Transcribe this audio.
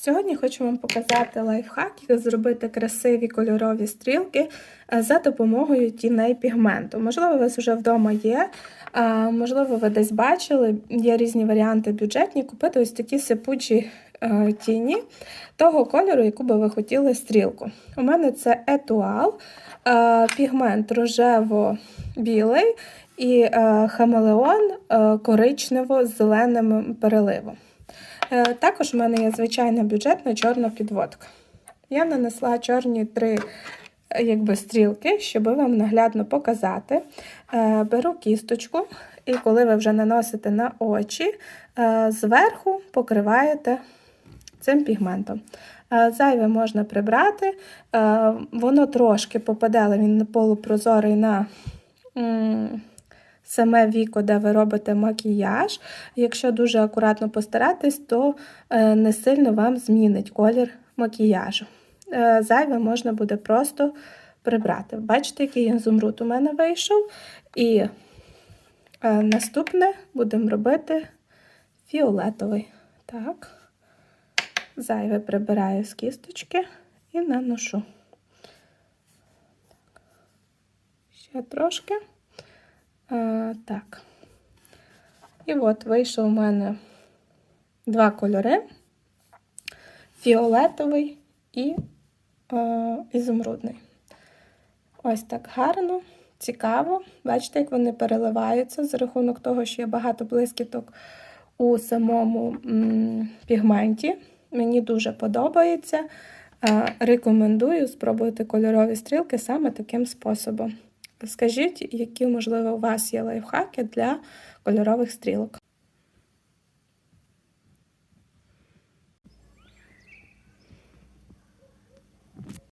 Сьогодні хочу вам показати лайфхак, як зробити красиві кольорові стрілки е, за допомогою тіней пігменту. Можливо, у вас вже вдома є, можливо, ви десь бачили, є різні варіанти бюджетні. Купити ось такі сипучі е, тіні того кольору, яку би ви хотіли стрілку. У мене це етуал, е, пігмент рожево-білий і хамелеон е, коричнево з зеленим переливом. Е, Також у мене є звичайна бюджетна чорна підводка. Я нанесла чорні три е, якби, стрілки, щоб вам наглядно показати. Е, Беру кісточку, і коли ви вже наносите на очі, зверху покриваєте цим пігментом. Зайве можна прибрати, воно трошки попаде, але він полупрозорий на саме віко, де ви робите макіяж. Якщо дуже акуратно постаратись, то е, не сильно вам змінить колір макіяжу. Е, Зайве можна буде просто прибрати. Бачите, який ізумруд у мене вийшов. І е, наступне будемо робити фіолетовий. Так. Зайве прибираю з кісточки і наношу. Ще трошки. Е, так. І от вийшов у мене два кольори: фіолетовий і е, ізумрудний. Ось так гарно, цікаво. Бачите, як вони переливаються за рахунок того, що є багато блискіток у самому м, пігменті. Мені дуже подобається. Е, Рекомендую спробувати кольорові стрілки саме таким способом. Скажіть, які, можливо, у вас є лайфхаки для кольорових стрілок.